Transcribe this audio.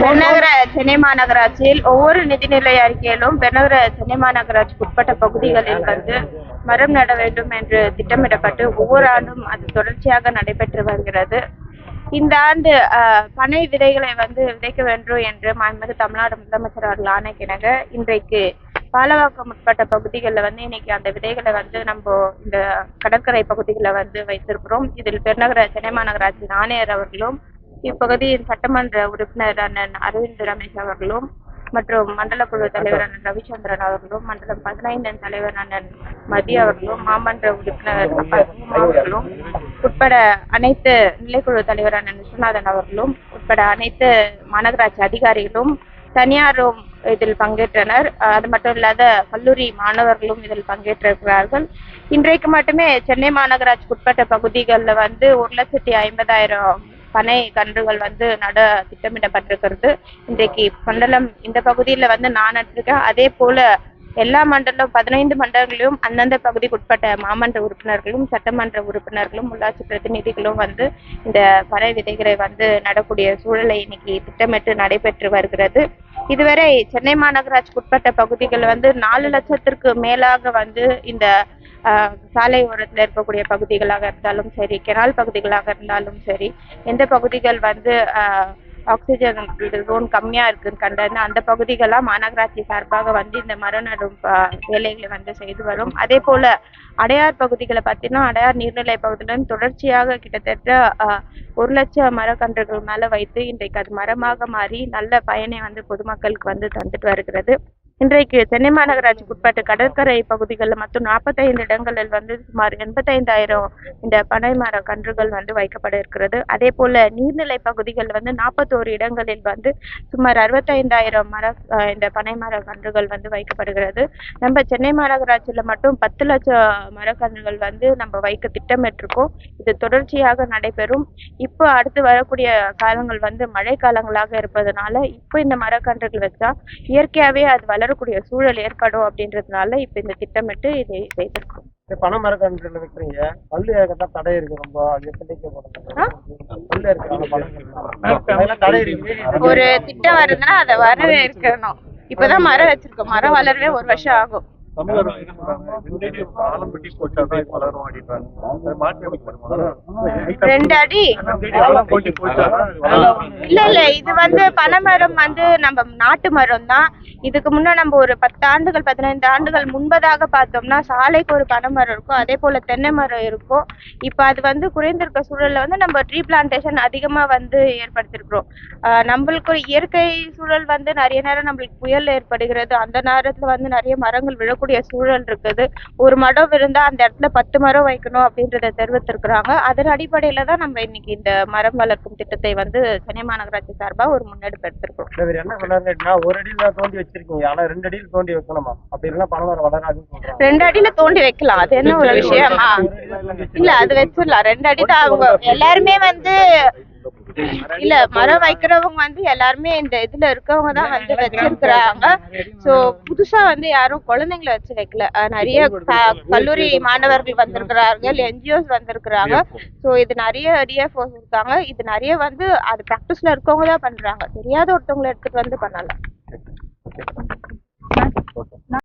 பெருநகர சென்னை மாநகராட்சியில் ஒவ்வொரு நிதிநிலை அறிக்கையிலும் பெருநகர சென்னை மாநகராட்சிக்கு உட்பட்ட பகுதிகளில் வந்து மரம் நட வேண்டும் என்று திட்டமிடப்பட்டு ஒவ்வொரு ஆண்டும் அது தொடர்ச்சியாக நடைபெற்று வருகிறது. இந்த ஆண்டு பனை விதைகளை வந்து விதைக்க வேண்டும் என்று மாண்புமிகு தமிழ்நாடு முதலமைச்சர் அவர்கள் ஆணைக்கிணங்க இன்றைக்கு பாலவாக்கம் உட்பட்ட பகுதிகளில் வந்து இன்னைக்கு அந்த விதைகளை வந்து நம்ம இந்த கடற்கரை பகுதிகளில் வந்து வைத்திருக்கிறோம். இதில் பெருநகர சென்னை மாநகராட்சி ஆணையர் அவர்களும் இப்பகுதியின் சட்டமன்ற உறுப்பினர் அண்ணன் அரவிந்த் ரமேஷ் அவர்களும் மற்றும் மண்டல குழு தலைவர் அண்ணன் ரவிச்சந்திரன் அவர்களும் மண்டலம் பதினைந்தின் தலைவர் அண்ணன் மதி அவர்களும் மாமன்ற உறுப்பினர் அவர்களும் உட்பட அனைத்து நிலைக்குழு தலைவர் அண்ணன் விஸ்வநாதன் அவர்களும் உட்பட அனைத்து மாநகராட்சி அதிகாரிகளும் தனியாரும் இதில் பங்கேற்றனர். அது மட்டும் இல்லாத கல்லூரி மாணவர்களும் இதில் பங்கேற்றிருக்கிறார்கள். இன்றைக்கு மட்டுமே சென்னை மாநகராட்சிக்கு உட்பட்ட பகுதிகளில் வந்து ஒரு லட்சத்தி ஐம்பதாயிரம் பனை கன்றுகள் வந்து நட திட்டமிடப்பட்டிருக்கிறது. இன்றைக்கு மண்டலம் இந்த பகுதியில வந்து நான் நட்டிருக்கேன். அதே போல எல்லா மண்டலம் பதினைந்து மண்டலங்களிலும் அந்தந்த பகுதிக்கு உட்பட்ட மாமன்ற உறுப்பினர்களும் சட்டமன்ற உறுப்பினர்களும் உள்ளாட்சி பிரதிநிதிகளும் வந்து இந்த பனை விதைகளை வந்து நடக்கூடிய சூழலை இன்னைக்கு திட்டமிட்டு நடைபெற்று வருகிறது. இதுவரை சென்னை மாநகராட்சிக்கு உட்பட்ட பகுதிகள் வந்து நாலு லட்சத்திற்கு மேலாக வந்து இந்த ஆஹ், சாலை ஓரத்தில் இருக்கக்கூடிய பகுதிகளாக இருந்தாலும் சரி கெனால் பகுதிகளாக இருந்தாலும் சரி எந்த பகுதிகள் வந்து ஆஹ், ஆக்சிஜன் ஜோன் கம்மியா இருக்குன்னு கண்டறிந்து அந்த பகுதிகள்லாம் மாநகராட்சி சார்பாக வந்து இந்த மரம் நடும் ப- வேலைகளை வந்து செய்து வரும். அதே போல அடையார் பகுதிகளை பார்த்தீங்கன்னா அடையார் நீர்நிலை பகுதியிலும் தொடர்ச்சியாக கிட்டத்தட்ட ஒரு லட்சம் மரக்கன்றுகள் மேலே வைத்து இன்றைக்கு அது மரமாக மாறி நல்ல பயனை வந்து பொதுமக்களுக்கு வந்து தந்துட்டு வருகிறது. இன்றைக்கு சென்னை மாநகராட்சிக்கு உட்பட்ட கடற்கரை பகுதிகளில் மற்றும் நாற்பத்தைந்து இடங்களில் வந்து சுமார் எண்பத்தைந்தாயிரம் இந்த பனை மர கன்றுகள் வந்து வைக்கப்பட இருக்கிறது. அதே போல நீர்நிலை பகுதிகள் வந்து நாற்பத்தோரு இடங்களில் வந்து சுமார் அறுபத்தைந்தாயிரம் மர இந்த பனை மர கன்றுகள் வந்து வைக்கப்படுகிறது. நம்ம சென்னை மாநகராட்சியில் மட்டும் பத்து லட்சம் மரக்கன்றுகள் வந்து நம்ம வைக்க திட்டமிட்டிருக்கோம். இது தொடர்ச்சியாக நடைபெறும். இப்போ அடுத்து வரக்கூடிய காலங்கள் வந்து மழை காலங்களாக இருப்பதனால இப்போ இந்த மரக்கன்றுகள் வச்சா இயற்கையாகவே அது வளரக்கூடிய சூழல் ஏற்படும் அப்படின்றதுனால இப்போ இந்த திட்டமிட்டு இதை செய்திருக்கோம். மரக்கன்றுல பல்லு ஏற்கனவே தடை இருக்கு ரொம்ப? பல்லு இருக்கு ஒரு திட்டம் வருதுன்னா அதை வரவே இருக்கணும் இப்பதான் மரம் வச்சிருக்கோம். மரம் வளரவே ஒரு வருஷம் ஆகும். ரெண்டு அடி. இல்ல இல்ல இது வந்து பனைமரம் வந்து நம்ம நாட்டு மரம் தான். இதுக்கு முன்ன நம்ம ஒரு பத்து ஆண்டுகள் பதினைந்து ஆண்டுகள் முன்பதாக பார்த்தோம்னா சாலைக்கு ஒரு பனைமரம் இருக்கும். அதே போல தென்னை மரம் இருக்கும். இப்ப அது வந்து குறைந்திருக்க சூழல்ல வந்து நம்ம ட்ரீ பிளான்டேஷன் அதிகமா வந்து ஏற்படுத்திருக்கிறோம். ஆஹ் நம்மளுக்கு இயற்கை சூழல் வந்து நிறைய நேரம் நம்மளுக்கு புயல் ஏற்படுகிறது. அந்த நேரத்துல வந்து நிறைய மரங்கள் விழக்கூடிய சூழல் இருக்குது. ஒரு மரம் இருந்தா அந்த இடத்துல பத்து மரம் வைக்கணும் அப்படின்றத தெரிவித்திருக்கிறாங்க. அதன் அடிப்படையில தான் நம்ம இன்னைக்கு இந்த மரம் வளர்க்கும் திட்டத்தை வந்து சென்னை மாநகராட்சி சார்பா ஒரு முன்னெடுப்பு எடுத்திருக்கோம் என்ன சொன்னாருன்னா ஒரு அடியில் தான் தோண்டி வச்சிருக்கீங்க. ஆனா ரெண்டு அடியில் தோண்டி வைக்கணுமா? அப்படி இல்லைன்னா மரம் வளராதுன்னு சொல்றாங்க. ரெண்டு அடியில தோண்டி வைக்கலாம். அது என்ன ஒரு விஷயமா? இல்ல அது வச்சிடலாம். ரெண்டு அடி தான் அவங்க எல்லாருமே வந்து இல்ல மரம் வைக்கிறவங்க வந்து எல்லாருமே இந்த இதுல இருக்கவங்க தான் வந்து வச்சிருக்கிறாங்க சோ புதுசா வந்து யாரும் குழந்தைங்களை வச்சு வைக்கல நிறைய கல்லூரி மாணவர்கள் வந்திருக்கிறார்கள் என்ஜிஓஸ் வந்திருக்கிறாங்க சோ இது நிறைய டிஎஃப்ஓஸ் இருக்காங்க இது நிறைய வந்து அது ப்ராக்டிஸ்ல இருக்கவங்க தான் பண்றாங்க தெரியாத ஒருத்தவங்களை எடுத்துட்டு வந்து பண்ணலாம்